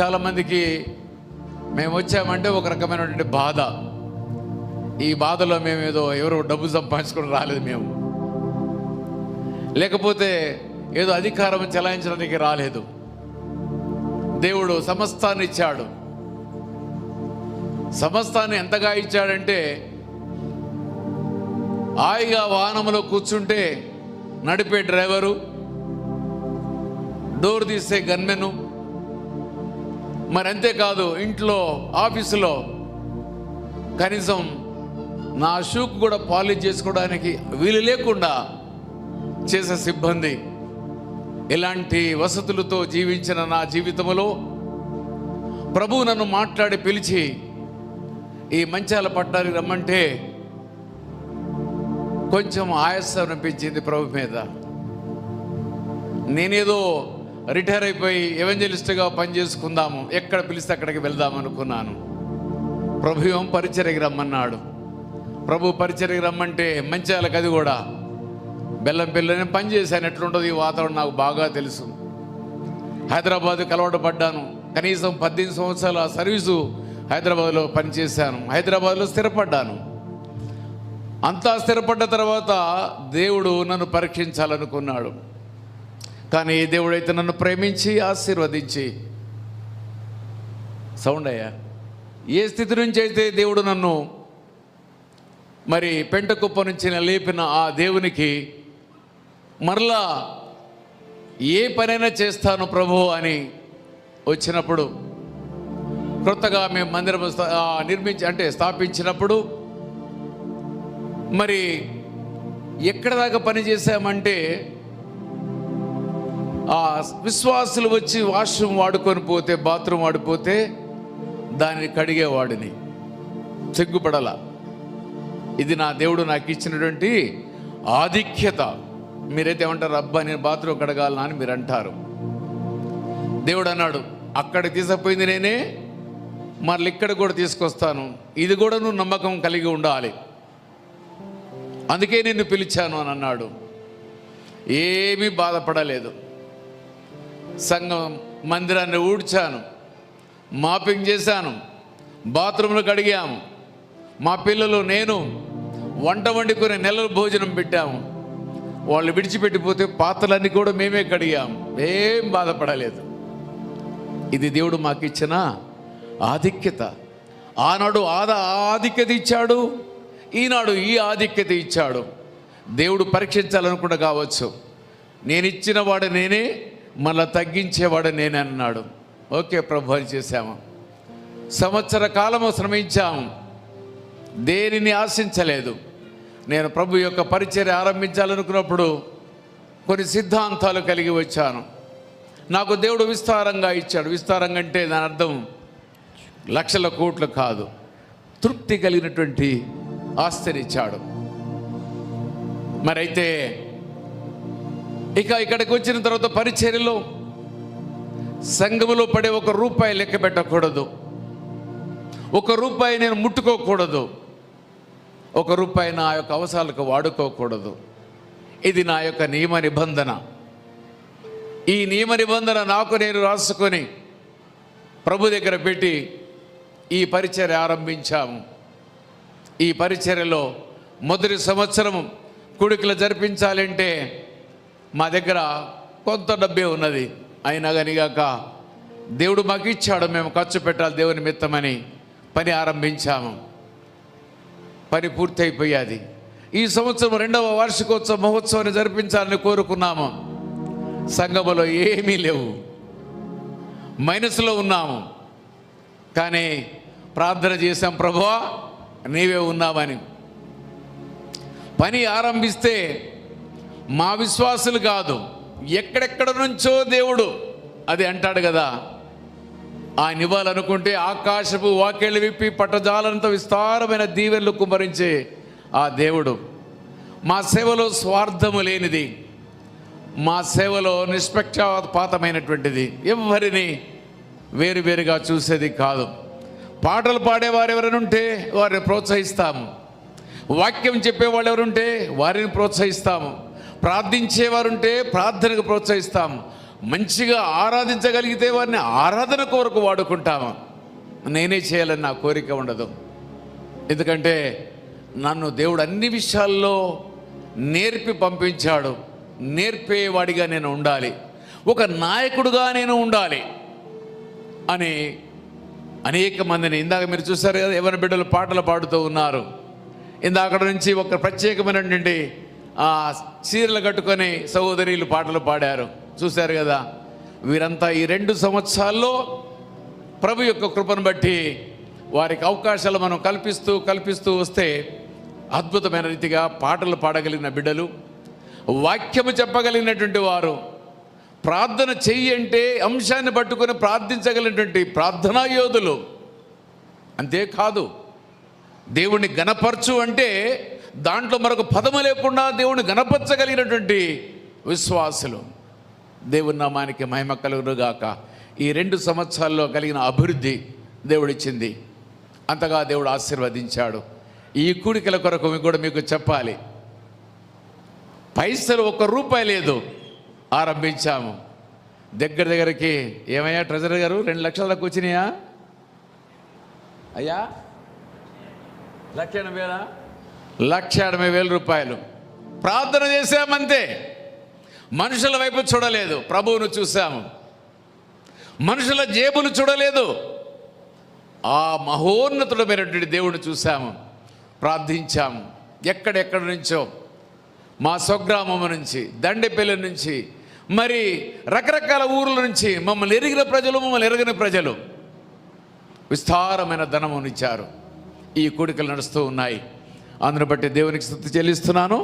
చాలామందికి మేము వచ్చామంటే ఒక రకమైనటువంటి బాధ. ఈ బాధలో మేము ఏదో ఎవరో డబ్బు సంపాదించుకుని రాలేదు మేము. లేకపోతే ఏదో అధికారం చెలాయించడానికి రాలేదు. దేవుడు సమస్తాన్ని ఇచ్చాడు. సమస్తాన్ని ఎంతగా ఇచ్చాడంటే హాయిగా వాహనంలో కూర్చుంటే నడిపే డ్రైవరు డోర్ తీసే గన్మెను మరి అంతేకాదు ఇంట్లో ఆఫీసులో కనీసం నా షూకు కూడా పాలిష్ చేసుకోవడానికి వీలు లేకుండా చేసే సిబ్బంది ఇలాంటి వసతులతో జీవించిన నా జీవితంలో ప్రభు నన్ను మాట్లాడి పిలిచి ఈ మంచాల పట్టానికి రమ్మంటే కొంచెం ఆయాసం అనిపించింది ప్రభు మీద. నేనేదో రిటైర్ అయిపోయి ఎవెంజలిస్ట్గా పనిచేసుకుందాము. ఎక్కడ పిలిస్తే అక్కడికి వెళ్దాం అనుకున్నాను. ప్రభు ఏం పరిచర్యకి రమ్మన్నాడు. ప్రభు పరిచర్యకి రమ్మంటే మంచాలకు అది కూడా. బెల్లం పిల్లని పని చేశాను. ఎట్లుంటుంది ఈ వాతావరణం నాకు బాగా తెలుసు. హైదరాబాద్ అలవాటు పడ్డాను. కనీసం పద్దెనిమిది సంవత్సరాల సర్వీసు హైదరాబాద్లో పనిచేశాను హైదరాబాద్లో స్థిరపడ్డాను. అంతా స్థిరపడ్డ తర్వాత దేవుడు నన్ను పరీక్షించాలనుకున్నాడు. కానీ దేవుడైతే నన్ను ప్రేమించి ఆశీర్వదించి. సౌండ్ అయ్యా? ఏ స్థితి నుంచి అయితే దేవుడు నన్ను మరి పెంట కుప్ప నుంచి లేపిన ఆ దేవునికి మరలా ఏ పనైనా చేస్తాను ప్రభు అని వచ్చినప్పుడు క్రొత్తగా మేము మందిరం నిర్మించి అంటే స్థాపించినప్పుడు మరి ఎక్కడ దాకా పని చేశామంటే ఆ విశ్వాసులు వచ్చి వాష్రూమ్ వాడుకొని పోతే బాత్రూమ్ వాడిపోతే దానిని కడిగేవాడిని సిగ్గుపడల. ఇది నా దేవుడు నాకు ఇచ్చినటువంటి ఆధిక్యత. మీరైతే ఏమంటారు అబ్బా నేను బాత్రూమ్ కడగాలనా అని మీరు అంటారు దేవుడు అన్నాడు అక్కడ తీసుకుపోయింది నేనే మరలి ఇక్కడ కూడా తీసుకొస్తాను. ఇది కూడా నువ్వు నమ్మకం కలిగి ఉండాలి. అందుకే నిన్ను పిలిచాను అని అన్నాడు. ఏమీ బాధపడలేదు. సంఘం మందిరాన్ని ఊడ్చాను. మాపింగ్ చేశాను. బాత్రూంలు కడిగాము. మా పిల్లలు నేను వంట వండుకునే నెలలు భోజనం పెట్టాము. వాళ్ళు విడిచిపెట్టిపోతే పాత్రలన్నీ కూడా మేమే కడిగాము. ఏం బాధపడలేదు. ఇది దేవుడు మాకు ఇచ్చిన ఆధిక్యత. ఆనాడు ఆద ఆధిక్యత ఇచ్చాడు. ఈనాడు ఈ ఆధిక్యత ఇచ్చాడు. దేవుడు పరీక్షించాలనుకుండా కావచ్చు. నేను ఇచ్చిన వాడు నేనే. మళ్ళా తగ్గించేవాడు నేనన్నాడు. ఓకే ప్రభు అని చేశాము. సంవత్సర కాలము శ్రమించాము. దేనిని ఆశించలేదు. నేను ప్రభు యొక్క పరిచర్య ఆరంభించాలనుకున్నప్పుడు కొన్ని సిద్ధాంతాలు కలిగి వచ్చాను. నాకు దేవుడు విస్తారంగా ఇచ్చాడు. విస్తారంగా అంటే దాని అర్థం లక్షల కోట్లు కాదు. తృప్తి కలిగినటువంటి ఆస్తినిచ్చాడు మరైతే ఇక ఇక్కడికి వచ్చిన తర్వాత పరిచర్యలో సంఘములో పడే ఒక రూపాయి లెక్క పెట్టకూడదు. ఒక రూపాయి నేను ముట్టుకోకూడదు. ఒక రూపాయి నా యొక్క అవసరాలకు వాడుకోకూడదు. ఇది నా యొక్క నియమ నిబంధన. ఈ నియమ నిబంధన నాకు నేను రాసుకొని ప్రభు దగ్గర పెట్టి ఈ పరిచర్య ఆరంభించాము. ఈ పరిచర్యలో మొదటి సంవత్సరం కొడుకులు జరిపించాలంటే మా దగ్గర కొంత డబ్బే ఉన్నది. అయినా కానిగాక దేవుడు మాకు ఇచ్చాడు మేము ఖర్చు పెట్టాలి దేవుని మిత్తమని పని ఆరంభించాము. పని పూర్తయిపోయేది. ఈ సంవత్సరం రెండవ వార్షికోత్సవ మహోత్సవాన్ని జరిపించాలని కోరుకున్నాము. సంఘములో ఏమీ లేవు. మైనస్లో ఉన్నాము. కానీ ప్రార్థన చేశాం ప్రభువా నీవే ఉన్నావని. పని ఆరంభిస్తే మా విశ్వాసులు కాదు. ఎక్కడెక్కడ నుంచో దేవుడు. అది అంటాడు కదా. ఆయన ఇవ్వాలనుకుంటే ఆకాశపు వాకేళ్ళు విప్పి పట్టజాలంత విస్తారమైన దీవెనలు కుమరించే ఆ దేవుడు. మా సేవలో స్వార్థము లేనిది. మా సేవలో నిష్పక్షపాతమైనటువంటిది. ఎవరిని వేరువేరుగా చూసేది కాదు. పాటలు పాడేవారు ఎవరైనా ఉంటే వారిని ప్రోత్సహిస్తాము. వాక్యం చెప్పేవాళ్ళు ఎవరుంటే వారిని ప్రోత్సహిస్తాము. ప్రార్థించేవారుంటే ప్రార్థనకు ప్రోత్సహిస్తాం మంచిగా ఆరాధించగలిగితే వారిని ఆరాధన కొరకు వాడుకుంటాము. నేనే చేయాలని నా కోరిక ఉండదు. ఎందుకంటే నన్ను దేవుడు అన్ని విషయాల్లో నేర్పి పంపించాడు. నేర్పేవాడిగా నేను ఉండాలి. ఒక నాయకుడుగా నేను ఉండాలి అని అనేక మందిని ఇందాక మీరు చూసారు కదా ఎవరి బిడ్డలు పాటలు పాడుతూ ఉన్నారు. ఇందాక నుంచి ఒక ప్రత్యేకమైనటువంటి చీరలు కట్టుకొని సహోదరిలు పాటలు పాడారు. చూశారు కదా? వీరంతా ఈ రెండు సంవత్సరాల్లో ప్రభు యొక్క కృపను బట్టి వారికి అవకాశాలు మనం కల్పిస్తూ కల్పిస్తూ వస్తే అద్భుతమైన రీతిగా పాటలు పాడగలిగిన బిడ్డలు వాక్యము చెప్పగలిగినటువంటి వారు ప్రార్థన చెయ్యి అంటే అంశాన్ని పట్టుకొని ప్రార్థించగలిగినటువంటి ప్రార్థనా యోధులు. అంతేకాదు దేవుణ్ణి గణపరచు అంటే దాంట్లో మరొక పదము లేకుండా దేవుని గణపరచగలిగినటువంటి విశ్వాసులు. దేవుని నామానికి మహిమ కలుగునుగాక. ఈ రెండు సంవత్సరాల్లో కలిగిన అభివృద్ధి దేవుడిచ్చింది. అంతగా దేవుడు ఆశీర్వదించాడు. ఈ కూడికల కొరకు మీకు కూడా మీకు చెప్పాలి. పైసలు ఒక్క రూపాయి లేదు. ఆరంభించాము. దగ్గర దగ్గరికి ఏమయ్యా ట్రెజరర్ గారు? రెండు లక్షలకు వచ్చినాయా అయ్యా? లక్ష ఎనభై వేలా? లక్ష ఎనభై వేల రూపాయలు. ప్రార్థన చేశామంతే. మనుషుల వైపు చూడలేదు. ప్రభువును చూసాము మనుషుల జేబులు చూడలేదు. ఆ మహోన్నతుడమైనటువంటి దేవుడిని చూసాము ప్రార్థించాము. ఎక్కడెక్కడి నుంచో. మా స్వగ్రామం నుంచి దండెపల్లి నుంచి మరి రకరకాల ఊర్ల నుంచి మమ్మల్ని ఎరిగిన ప్రజలు మమ్మల్ని ఎరగని ప్రజలు. విస్తారమైన ధనమునిచ్చారు. ఈ కూడికలు నడుస్తూ ఉన్నాయి. అందును బట్టి దేవునికి స్థుతి చెల్లిస్తున్నాను.